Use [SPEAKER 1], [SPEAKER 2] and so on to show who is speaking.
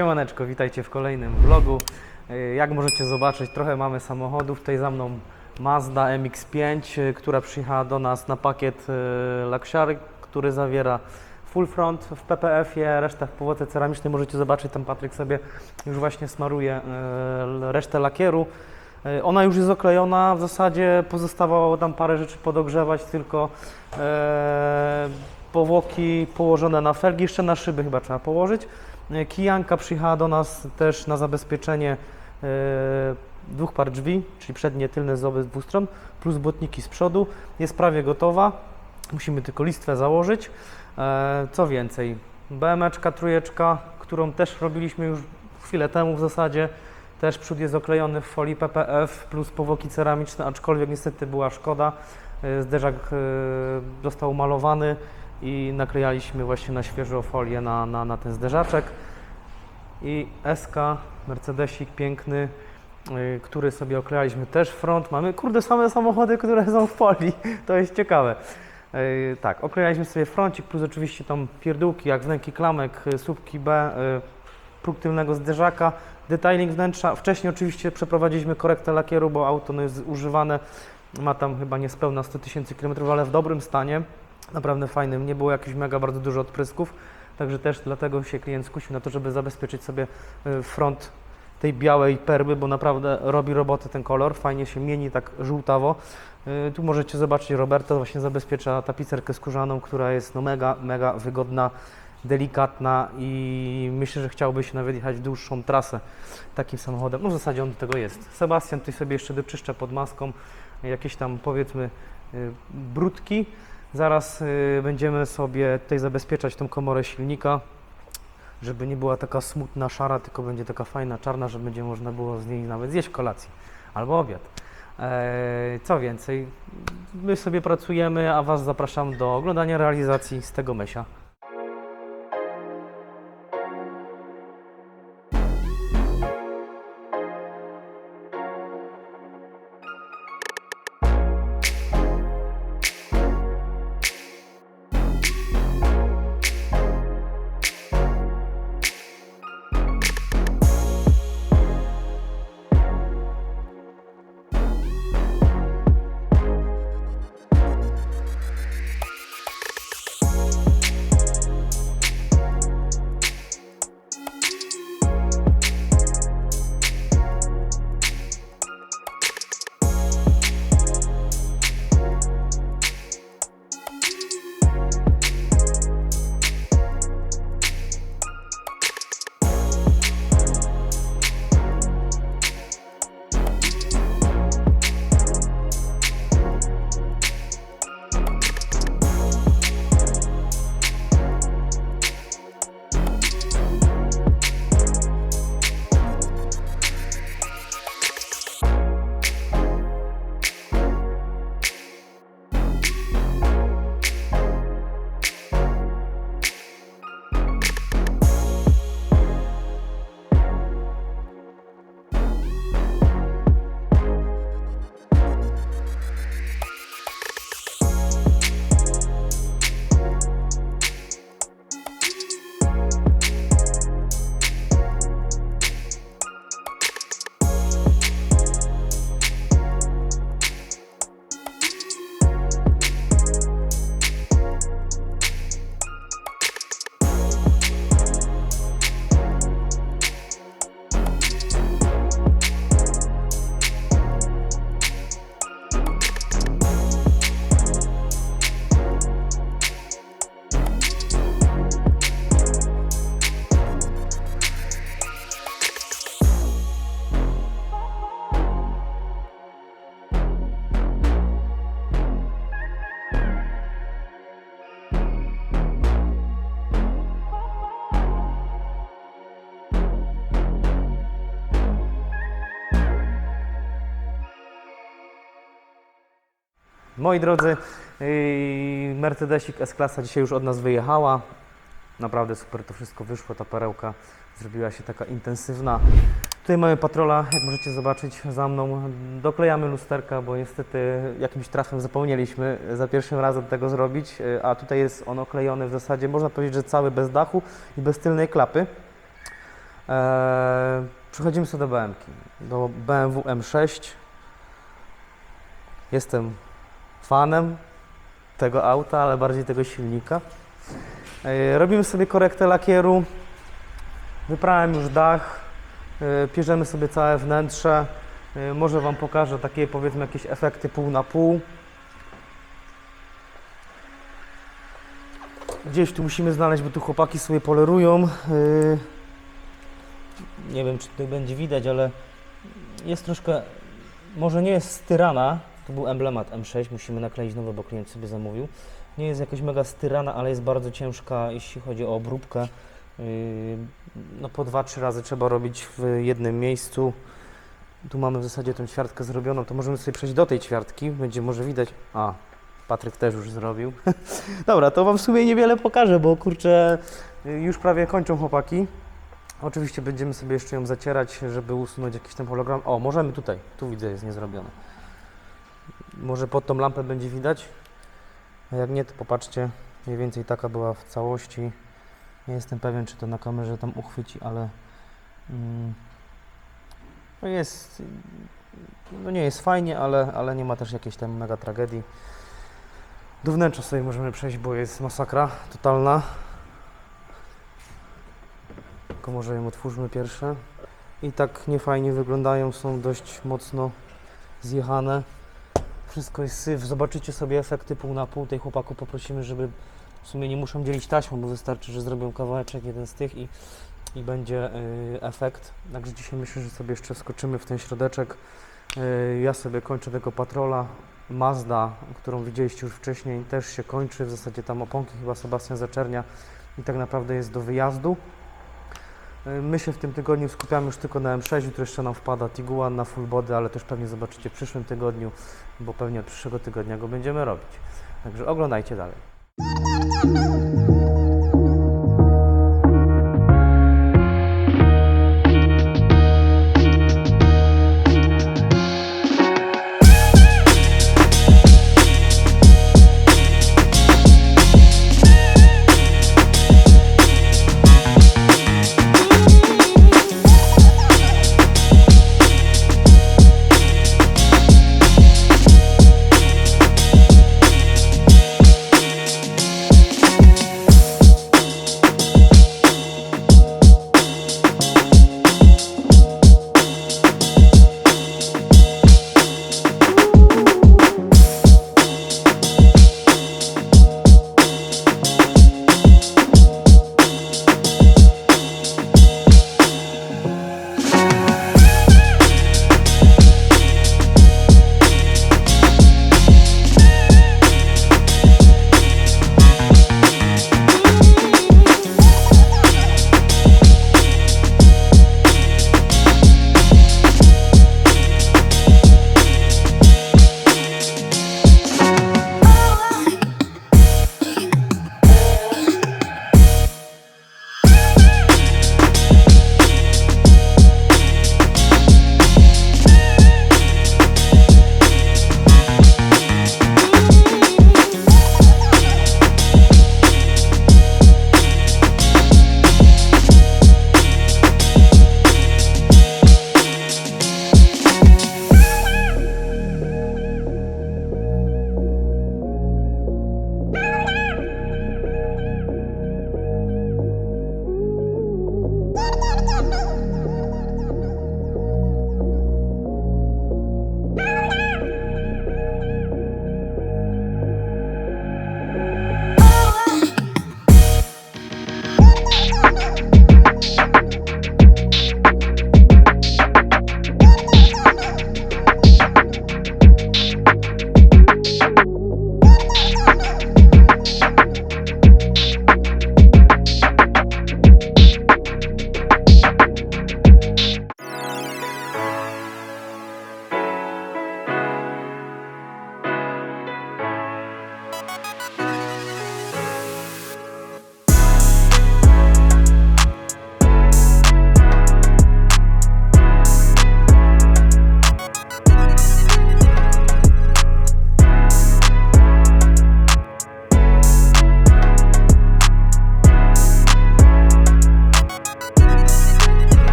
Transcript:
[SPEAKER 1] Siemaneczko, witajcie w kolejnym vlogu. Y, Jak możecie zobaczyć, trochę mamy samochodów. Tutaj za mną Mazda MX-5, y, która przyjechała do nas na pakiet y, Luxury, który zawiera full front w PPF-ie, resztę w powłoce ceramicznej. Możecie zobaczyć, tam Patryk sobie już właśnie smaruje resztę lakieru. Ona już jest oklejona, w zasadzie pozostawało tam parę rzeczy podogrzewać, tylko e, powłoki położone na felgi, jeszcze na szyby chyba trzeba położyć. E, Kijanka przyjechała do nas też na zabezpieczenie e, dwóch par drzwi, czyli przednie, tylne z obydwu stron, plus błotniki z przodu. Jest prawie gotowa. Musimy tylko listwę założyć. E, Co więcej, BMeczka, trójeczka, którą też robiliśmy już chwilę temu w zasadzie. Też przód jest oklejony w folii PPF plus powłoki ceramiczne, aczkolwiek niestety była szkoda. Zderzak został malowany i naklejaliśmy właśnie na świeżo folię na, na, na ten zderzaczek. I SK, Mercedesik piękny, y, który sobie oklejaliśmy też front. Mamy kurde same samochody, które są w folii. To jest ciekawe. Y, Tak, oklejaliśmy sobie froncik, plus oczywiście tam pierdółki jak wnęki klamek, y, słupki B, y, próg tylnego zderzaka, detailing wnętrza. Wcześniej oczywiście przeprowadziliśmy korektę lakieru, bo auto no, jest używane, ma tam chyba niespełna 100 tysięcy kilometrów, ale w dobrym stanie, naprawdę fajnym, nie było jakichś mega bardzo dużo odprysków. Także też dlatego się klient skusił na to, żeby zabezpieczyć sobie y, front tej białej perły, bo naprawdę robi robotę ten kolor, fajnie się mieni tak żółtawo. Y, Tu możecie zobaczyć, Roberto właśnie zabezpiecza tapicerkę skórzaną, która jest no mega, mega wygodna, delikatna i myślę, że chciałby się nawet jechać dłuższą trasę takim samochodem. No w zasadzie on do tego jest. Sebastian tutaj sobie jeszcze doczyszcza pod maską jakieś tam powiedzmy y, brudki. Zaraz y, będziemy sobie tutaj zabezpieczać tą komorę silnika, żeby nie była taka smutna, szara, tylko będzie taka fajna, czarna, że będzie można było z niej nawet zjeść kolację albo obiad. Eee, co więcej, my sobie pracujemy, a Was zapraszam do oglądania realizacji z tego mesia. Moi drodzy, yy, Mercedesik S-klasa dzisiaj już od nas wyjechała. Naprawdę super to wszystko wyszło, ta perełka zrobiła się taka intensywna. Tutaj mamy patrola, jak możecie zobaczyć za mną. Doklejamy lusterka, bo niestety jakimś trafem zapomnieliśmy za pierwszym razem tego zrobić, yy, a tutaj jest on oklejony w zasadzie, można powiedzieć, że cały bez dachu i bez tylnej klapy. Eee, przechodzimy sobie do BMW, do BMW M6. Jestem fanem tego auta, ale bardziej tego silnika. Eee, robimy sobie korektę lakieru. Wyprałem już dach. Eee, pierzemy sobie całe wnętrze. Eee, może Wam pokażę takie powiedzmy jakieś efekty pół na pół. Gdzieś tu musimy znaleźć, bo tu chłopaki sobie polerują. Nie wiem, czy tutaj będzie widać, ale jest troszkę, może nie jest styrana, to był emblemat M6, musimy nakleić nowe, bo klient sobie zamówił. Nie jest jakoś mega styrana, ale jest bardzo ciężka, jeśli chodzi o obróbkę. Yy, No po dwa, trzy razy trzeba robić w jednym miejscu. Tu mamy w zasadzie tą ćwiartkę zrobioną, to możemy sobie przejść do tej ćwiartki, będzie może widać. A, Patryk też już zrobił. Dobra, to Wam w sumie niewiele pokażę, bo kurczę, y, już prawie kończą chłopaki. Oczywiście będziemy sobie jeszcze ją zacierać, żeby usunąć jakiś ten hologram. O, możemy tutaj, tu widzę, jest niezrobione. Może pod tą lampę będzie widać? A jak nie, to popatrzcie, mniej więcej taka była w całości. Nie jestem pewien, czy to na kamerze tam uchwyci, ale mm, no jest, no nie jest fajnie, ale, ale nie ma też jakiejś tam mega tragedii. Do wnętrza sobie możemy przejść, bo jest masakra totalna. Tylko może ją otwórzmy pierwsze. I tak niefajnie wyglądają, są dość mocno zjechane. Wszystko jest syf. Zobaczycie sobie efekty pół na pół. Tej chłopaku poprosimy, żeby w sumie nie muszą dzielić taśmą, bo wystarczy, że zrobią kawałeczek jeden z tych i, i będzie y, efekt. Także dzisiaj myślę, że sobie jeszcze skoczymy w ten środeczek. Y, ja sobie kończę tego patrola. Mazda, którą widzieliście już wcześniej, też się kończy. W zasadzie tam oponki chyba Sebastian zaczernia i tak naprawdę jest do wyjazdu. Y, My się w tym tygodniu skupiamy już tylko na M6, jutro jeszcze nam wpada Tiguan na full body, ale też pewnie zobaczycie w przyszłym tygodniu, bo pewnie od przyszłego tygodnia go będziemy robić. Także oglądajcie dalej.